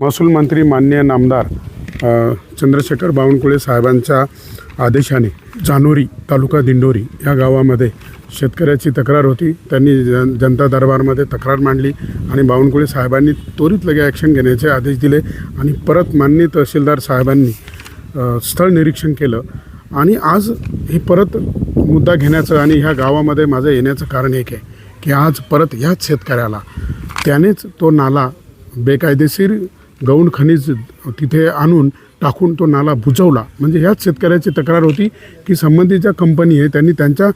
महसूल मंत्री मान्य नामदार चंद्रशेखर बावनकुळे साहेबांच्या आदेशाने जानोरी तालुका दिंडोरी या गावामध्ये शेतकऱ्याची तक्रार होती. त्यांनी जन जनता दरबारमध्ये तक्रार मांडली आणि बावनकुळे साहेबांनी त्वरित लगे ॲक्शन घेण्याचे आदेश दिले आणि परत माननीय तहसीलदार साहेबांनी स्थळ निरीक्षण केलं आणि आज हे परत मुद्दा घेण्याचं आणि ह्या गावामध्ये माझं येण्याचं कारण एक आहे की आज परत ह्याच शेतकऱ्याला त्यानेच तो नाला बेकायदेशीर गौण खनिज तिथे आणून टाकून तो नाला बुजवला. म्हणजे ह्याच शेतकऱ्याची तक्रार होती की संबंधित कंपनी आहे त्यांनी त्यांच्या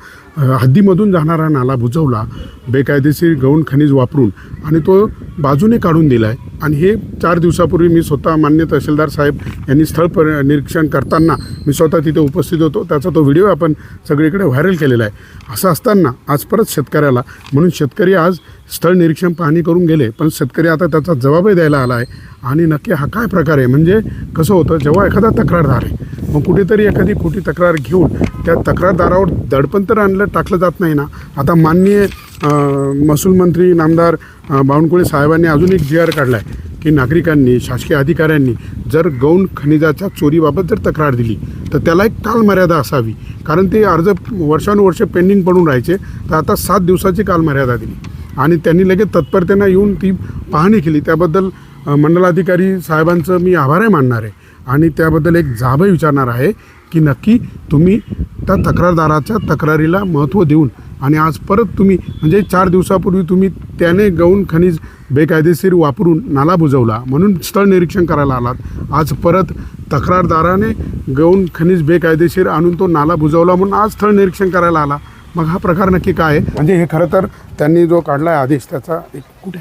हद्दीमधून जाणारा नाला बुजवला बेकायदेशीर गौण खनिज वापरून. आणि तो बाजूने काढून दिला आहे आणि हे चार दिवसापूर्वी मी स्वतः मान्य तहसीलदार साहेब यांनी स्थळ पर निरीक्षण करताना मी स्वतः तिथे उपस्थित होतो. त्याचा तो व्हिडिओ आपण सगळीकडे व्हायरल केलेला आहे. असं असताना आज परत शेतकऱ्याला म्हणून शेतकरी आज स्थळ निरीक्षण पाहणी करून गेले पण शेतकरी आता त्याचा जबाबही द्यायला आला आहे. आणि नक्की हा काय प्रकार आहे? म्हणजे कसं होतं जेव्हा एखादा तक्रारदार आहे मग कुठेतरी एखादी खोटी तक्रार घेऊन त्या तक्रारदारावर दडपण तर आणलं टाकलं जात नाही ना. आता माननीय महसूल मंत्री नामदार बावनकुळे साहेबांनी अजून एक जी आर काढला आहे की नागरिकांनी शासकीय अधिकाऱ्यांनी जर गौण खनिजाच्या चोरीबाबत जर तक्रार दिली तर त्याला एक कालमर्यादा असावी. कारण ते अर्ज वर्षानुवर्ष पेंडिंग पडून राहायचे तर आता सात दिवसाची कालमर्यादा दिली. आणि त्यांनी लगेच तत्परतेनं येऊन ती पाहणी केली. त्याबद्दल मंडलाधिकारी साहेबांचं मी आभारही मानणार आहे. आणि त्याबद्दल एक जाबही विचारणार आहे की नक्की तुम्ही त्या तक्रारदाराच्या तक्रारीला महत्त्व देऊन आणि आज परत तुम्ही म्हणजे चार दिवसापूर्वी तुम्ही त्याने गौण खनिज बेकायदेशीर वापरून नाला बुजवला म्हणून स्थळ निरीक्षण करायला आलात. आज परत तक्रारदाराने गौण खनिज बेकायदेशीर आणून तो नाला बुजवला म्हणून आज स्थळ निरीक्षण करायला आला. मग हा प्रकार नक्की काय आहे? म्हणजे हे खरं तर त्यांनी जो काढला आहे आदेश त्याचा एक कुठे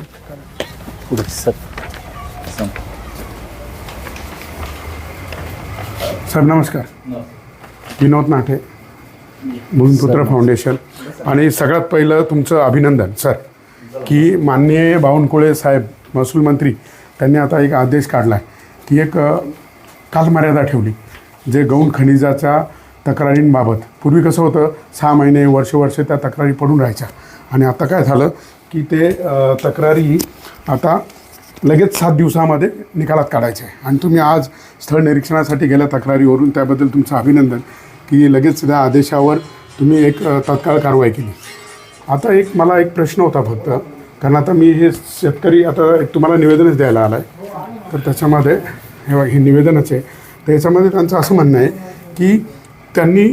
पुढे सर. साहेब नमस्कार. विनोद नाठे भूमिपुत्र फाउंडेशन. आणि सगळ्यात पहिलं तुमचं अभिनंदन सर की माननीय बावनकुळे साहेब महसूल मंत्री त्यांनी आता एक आदेश काढला आहे की एक कालमर्यादा ठेवली जे गौण खनिजाच्या तक्रारींबाबत. पूर्वी कसं होतं सहा महिने वर्ष वर्ष त्या तक्रारी पडून राहायच्या. आणि आता काय झालं की ते तक्रारी आता लगेच सात दिवसामध्ये निकालात काढायचे आहे. आणि तुम्ही आज स्थळ निरीक्षणासाठी गेल्या तक्रारीवरून त्याबद्दल तुमचं अभिनंदन की लगेच त्या आदेशावर तुम्ही एक तत्काळ कारवाई केली. आता एक मला एक प्रश्न होता फक्त कारण आता मी हे शेतकरी आता एक तुम्हाला निवेदनच द्यायला आलं आहे तर त्याच्यामध्ये हे हे निवेदनच आहे. तर याच्यामध्ये त्यांचं असं म्हणणं आहे की त्यांनी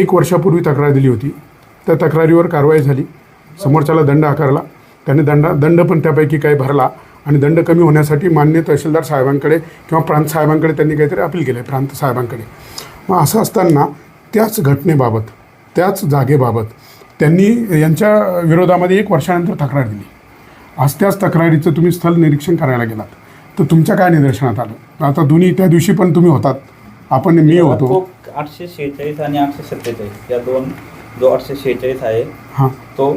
एक वर्षापूर्वी तक्रार दिली होती. त्या तक्रारीवर कारवाई झाली. समोरच्याला दंड आकारला. त्याने दंडा दंड पण त्यापैकी काही भरला. आणि दंड कमी होण्यासाठी मान्य तहसीलदार साहेबांकडे किंवा प्रांत साहेबांकडे त्यांनी काहीतरी अपील केलं आहे प्रांत साहेबांकडे. मग असं असताना त्याच घटनेबाबत त्याच जागेबाबत त्यांनी यांच्या विरोधामध्ये एक वर्षानंतर तक्रार दिली. आज त्याच तक्रारीचं तुम्ही स्थळ निरीक्षण करायला गेलात. तर तुमच्या काय निदर्शनात आलं? आता दोन्ही त्या दिवशी पण तुम्ही होतात. आपण मी होतो. आठशे शेहेचाळीस आणि आठशे सत्तेचाळीस या दोन जो आठशे शेहेचाळीस आहे हां. तो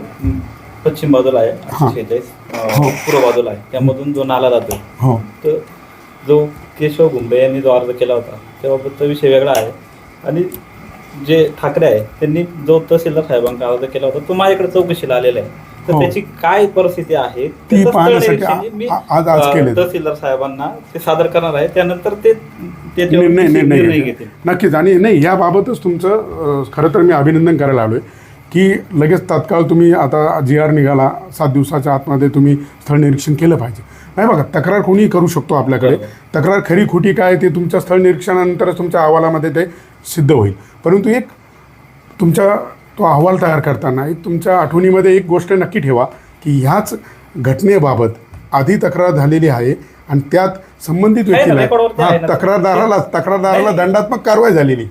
पश्चिम बाजूला आहे हा. आठशे शेहेचाळीस हो. अं, पूर्व बाजूला आहे त्यामधून जो नाला जातो हो तर जो केशव घुंबे यांनी जो अर्ज केला होता त्याबाबतचा विषय वेगळा आहे आणि जे ठाकरे आहे त्यांनी जो तहसीलदार साहेबांचा अर्ज केला होता तो माझ्याकडे चौकशीला आलेला आहे तर हो. त्याची काय परिस्थिती आहे ती त्याचं स्थळ पाहण्यासाठी निरीक्षण मी, आ- आज- आज अं. तहसीलदार साहेबांना ते सादर करणार आहे त्यानंतर ते निर्णय निर्णय निर्णय घेतील. घेतील नक्कीच आणि नाही याबाबतच तुमचं अं, खरं तर मी अभिनंदन करायला आलो आहे की लगेच तात्काळ तुम्ही आता जी आर निघाला सात दिवसाच्या आतमध्ये तुम्ही स्थळ निरीक्षण केलं पाहिजे नाही बघा तक्रार कोणीही करू शकतो आपल्याकडे तक्रार खरी खोटी काय ते तुमच्या स्थळ निरीक्षणानंतरच तुमच्या अहवालामध्ये ते सिद्ध होईल परंतु एक तुमच्या तो अहवाल तयार करताना एक तुमच्या आठवणीमध्ये एक गोष्ट नक्की ठेवा की ह्याच घटनेबाबत आधी तक्रार झालेली आहे आणि त्यात संबंधित व्यक्तीला. तक्रारदाराला तक्रारदाराला. दंडात्मक कारवाई झालेली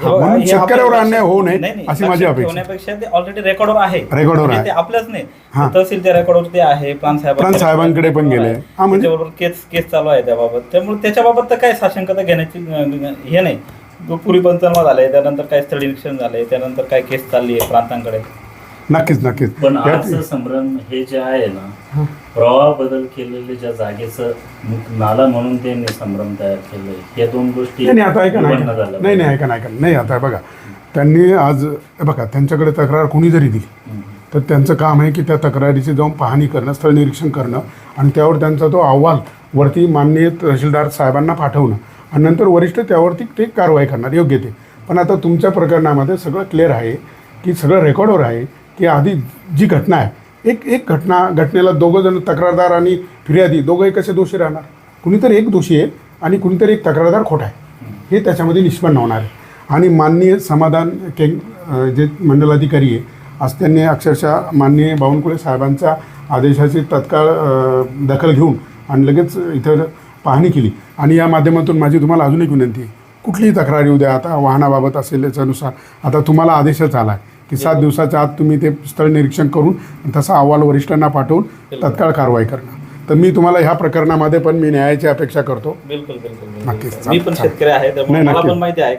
म्हणून हे शेतकऱ्यावर आपल्या अन्याय होऊ नये नाही, नाही, अशी माझी अपेक्षा ठेवण्यापेक्षा ते ऑलरेडी रेकॉर्डवर आहे. रेकॉर्डवर म्हणजे आहे. ते आपलंच नाही. हा. तहसीलच्या रेकॉर्डवर ते आहे प्रांत साहेब प्रांत साहेबांकडे पण गेले. हा, म्हणजे- त्याच्याबरोबर केस केस चालू आहे त्याबाबत. त्यामुळे त्याच्याबाबत तर काय साशंकता घेण्याची हे नाही. जो पूर्वी पंचनामा झालाय त्यानंतर काय स्थळ निरीक्षण झालंय त्यानंतर काय केस चालली आहे प्रांतांकडे. नक्कीच नक्कीच. पण संभ्रम हे जे आहे ना प्रवाह बदल केलेले ज्या जागेचं नाला म्हणून त्यांनी संभ्रम तयार केलंय या दोन गोष्टी नाही नाही, आता ऐका ना उघडणं ऐका. झालं नाही नाही ऐका. नाही आता बघा त्यांनी आज बघा त्यांच्याकडे तक्रार कोणी जरी दिली. तर त्यांचं काम आहे की त्या तक्रारीची जाऊन पाहणी करणं स्थळ निरीक्षण करणं आणि त्यावर त्यांचा तो अहवाल वरती माननीय तहसीलदार साहेबांना पाठवणं आणि नंतर वरिष्ठ त्यावरती ते कारवाई करणार योग्य ते पण आता तुमच्या प्रकरणामध्ये सगळं क्लिअर आहे की सगळं रेकॉर्डवर आहे की आधी जी घटना आहे एक एक घटना घटनेला दोघं जण तक्रारदार आणि फिर्यादी दोघंही कसे दोषी राहणार? कुणीतरी एक दोषी आहे आणि कुणीतरी एक तक्रारदार खोटा आहे. हे त्याच्यामध्ये निष्पन्न होणार आहे. आणि माननीय समाधान के जे मंडलाधिकारी आहे आज त्यांनी अक्षरशः माननीय बावनकुळे साहेबांच्या आदेशाची तत्काळ दखल घेऊन आणि लगेच इथं पाहणी केली. आणि या माध्यमातून माझी तुम्हाला अजून एक विनंती आहे. कुठलीही तक्रार येऊ द्या. आता वाहनाबाबत असेल याच्यानुसार आता तुम्हाला आदेशच आला आहे. की सात दिवसाच्या आत तुम्ही ते स्थळ निरीक्षण करून तसा अहवाल वरिष्ठांना पाठवून तत्काळ कारवाई करणं तर मी तुम्हाला ह्या प्रकरणामध्ये पण मी न्यायाची अपेक्षा करतो. बिलकुल बिलकुल नक्कीच. मी पण. शेतकरी आहे त्यामुळे मला. पण माहिती आहे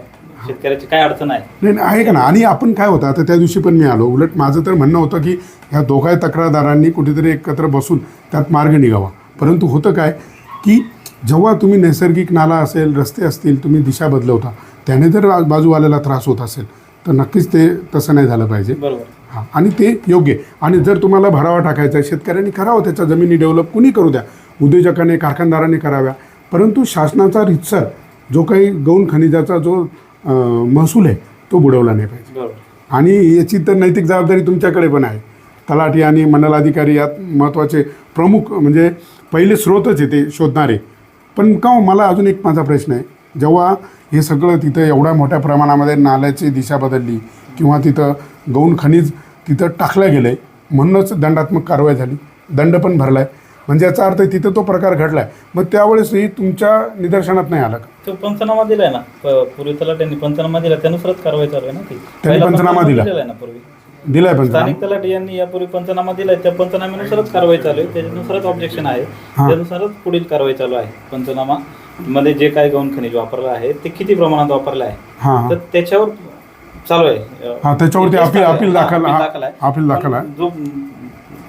शेतकऱ्याची काय अडचण आहे. नाही नाही, आहे का ना? आणि आपण काय होतं आता त्या दिवशी पण मी आलो. उलट माझं तर म्हणणं होतं की ह्या दोघाही तक्रारदारांनी कुठेतरी एकत्र बसून त्यात मार्ग निघावा. परंतु होतं काय की जेव्हा तुम्ही नैसर्गिक नाला असेल रस्ते असतील तुम्ही दिशा बदलवता त्याने जर बाजूवाल्याला त्रास होत असेल. तर नक्कीच ते तसं नाही झालं पाहिजे. बरोबर. हां आणि ते योग्य. आहे. आणि जर तुम्हाला भरावा टाकायचा आहे शेतकऱ्यांनी करावं त्याच्या जमिनी डेव्हलप कुणी करू द्या? उद्योजकाने कारखानदारांनी कराव्या. परंतु शासनाचा रितसर जो काही गौण खनिजाचा जो अं, महसूल आहे तो बुडवला नाही पाहिजे. बरोबर. आणि याची तर नैतिक जबाबदारी तुमच्याकडे पण आहे. तलाठी आणि मंडलाधिकारी यात महत्त्वाचे प्रमुख म्हणजे पहिले स्रोतच आहे ते शोधणारे. पण का हो, मला अजून एक माझा प्रश्न आहे. जेव्हा हे सगळं तिथं एवढ्या मोठ्या प्रमाणामध्ये नाल्याची दिशा बदलली किंवा तिथं गौण खनिज तिथं टाकलं गेलं आहे म्हणूनच दंडात्मक कारवाई झाली. दंड पण भरला आहे म्हणजे याचा अर्थ तिथं तो प्रकार घडला आहे मग त्यावेळेसही तुमच्या निदर्शनात नाही आला का? तो पंचनामा दिलाय ना. पूर्वी तलाट्यांनी पंचनामा दिला त्यानुसारच कारवाई चालू आहे ना ती. त्यांनी पंचनामा दिला? आहे ना पूर्वी. दिलाय स्थानिक तलाठी यांनी यापूर्वी पंचनामा दिलाय. त्या पंचनाम्यानुसारच कारवाई चालू आहे. त्याच्यानुसारच ऑब्जेक्शन आहे. त्यानुसारच पुढील कारवाई चालू आहे. पंचनामा मध्ये जे काय गौण खनिज वापरलं आहे ते किती प्रमाणात वापरलं आहे? हां. हां तर त्याच्यावर चालू आहे. हा, त्याच्यावरती अपील- अपील हा, दाखल- अपील हा, दाखल आहे. अपील दाखल आहे. पण जो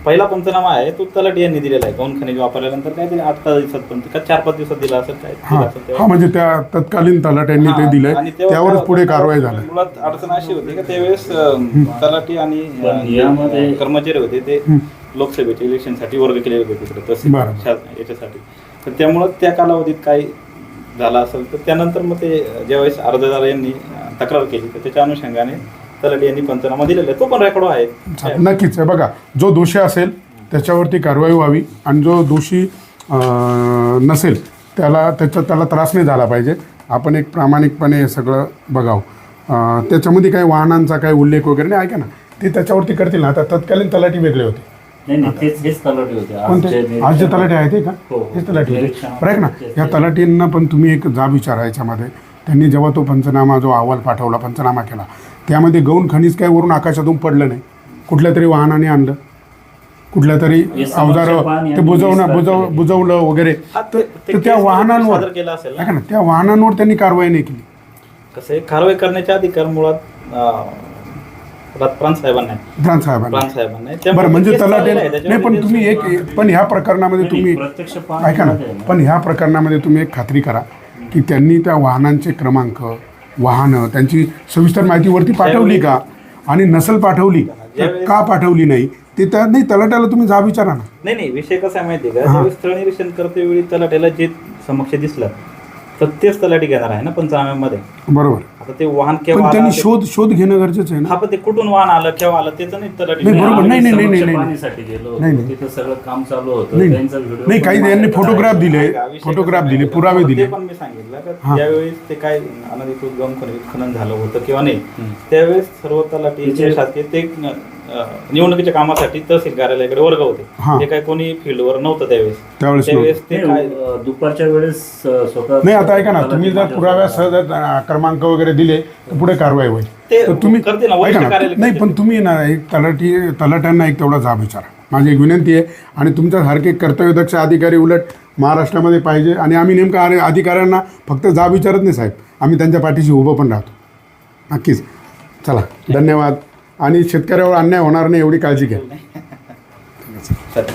पहिला पंचनामा आहे तो तलाठी यांनी दिलेला आहे. गौण खनिज वापरल्यानंतर काय ते आठ दहा दिवसात पण का चार पाच दिवसात दिला असेल काय हा. हा म्हणजे त्या तत्कालीन तलाट्यांनी ते हा, दिलंय. आणि तेव्हा त्यावरच काय पुढे कारवाई झाली. मुळात अडचण अशी होती की त्यावेळेस अं, तलाठी आणि कर्मचारी होते ते लोकसभेच्या इलेक्शनसाठी वर्ग केलेले होते तिकडे तसे याच्यासाठी. तर त्यामुळं त्या कालावधीत काय झालं असेल तर त्यानंतर मग ते ज्यावेळेस अर्जदार यांनी तक्रार केली तर त्याच्या अनुषंगाने तलाठी यांनी पंचनामा दिलेला आहे. तो पण रेकॉर्ड आहे. नक्कीच. आहे बघा जो दोषी असेल त्याच्यावरती कारवाई व्हावी आणि जो दोषी नसेल त्याला त्याचा त्याला त्रास नाही झाला पाहिजे. आपण एक प्रामाणिकपणे हे सगळं बघावं. त्याच्यामध्ये काही वाहनांचा काही उल्लेख वगैरे नाही ऐका ना. ते त्याच्यावरती करतील ना. आता तत्कालीन तलाठी वेगळे होते. नाही नाही तेच हेच तलाठी होते. आज कोणते? जे आज जे निरीक्षण- तलाठी आहेत ते का? हो. हेच तलाठी निरीक्षण- बरं आहे ना या तलाठींना पण तुम्ही एक जाब विचारा याच्यामध्ये. त्यांनी जेव्हा तो पंचनामा जो अहवाल पाठवला पंचनामा केला त्यामध्ये गौण खनिज काय वरून आकाशातून पडलं नाही. कुठल्या तरी वाहनाने आणलं. कुठल्या तरी हे समक्ष अवजार ते बुजवणं विस्तार बुजव केले. बुजवलं वगैरे. हा, तर ते- ते तर त्या वाहनांवर सादर केला असेल ना. ऐका ना त्या वाहनांवर त्यांनी कारवाई नाही केली. कसं आहे? कारवाई करण्याच्या अधिकार मुळात अं, प्रांत साहेबांना आहे. प्रांत साहेबांना प्रांत साहेबांना आहे. त्यामुळे बरं म्हणजे आहे. नाही त्याच्यामध्ये पण तुम्ही एक पण ह्या प्रकरणामध्ये तुम्ही प्रत्यक्ष ऐका ना आहे ना. पण ह्या प्रकरणामध्ये तुम्ही एक खात्री करा की त्यांनी त्या वाहनांचे क्रमांक वाहनं त्यांची सविस्तर माहिती वरती पाठवली का आणि नसल पाठवली तर का पाठवली नाही ते त्या नाही तलाट्याला तुम्ही जा विचारा ना नाही नाही विषय कसा आहे माहिती आहे का. ज्यावेळेस स्थळ निरीक्षण करते वेळी तलाट्याला जे समक्ष दिसलं तर तेच तलाठी घेणार आहे ना पंचनाम्यामध्ये बरोबर आता ते वाहन पण केव्हा त्यांनी ते- शोध शोध घेणं गरजेचं आहे ना हा पण ते कुठून वाहन आलं केव्हा आलं त्याचं नाही तलाठी नाही, बरोबर. नाही, नाही, नाही, नाही, नाही. पाहणीसाठी गेलो होतो. नाही, नाही. तिथं सगळं काम चालू होतं नाही त्यांचा व्हिडिओ नाही पण काही त्यांनी माझ्याकडे फोटोग्राफ आहे. दिले? विषय फोटोग्राफ कसा दिले आहे? पुरावे ते दिले पण मी सांगितलं हा. का ज्यावेळेस ते काय अनधिकृत गम खनन झालं होतं किंवा नाही. त्यावेळेस सर्व तलाठी शासकीय ते निवडणुकीच्या कामासाठी तहसील कार्यालयाकडे वर्ग हा. होते ते काय कोणी फील्डवर नव्हतं त्यावेळेस. त्यावेळेस त्यावेळेस ते नाही, काय अं, दुपारच्या वेळेस अं, स्वतः नाही आता ऐका ना तुम्ही जर पुराव्यासह जर अं, क्रमांक वगैरे दिले तर पुढे कारवाई होईल. ते तर तुम्ही करतील ना, वरिष्ठ ऐका ना कार्यालय नाही. पण तुम्ही ना एक तलाठी तलाट्यांना एक तेवढा जाब विचारा. माझी एक विनंती आहे आणि तुमच्यासारखे कर्तव्यदक्ष अधिकारी उलट महाराष्ट्रामध्ये पाहिजे आणि आम्ही नेमका अरे अधिकाऱ्यांना फक्त जाब विचारत नाही साहेब. आम्ही त्यांच्या पाठीशी उभं पण राहतो. नक्कीच. चला धन्यवाद. आणि शेतकऱ्यावर अन्याय होणार नाही एवढी काळजी घ्या चालेल.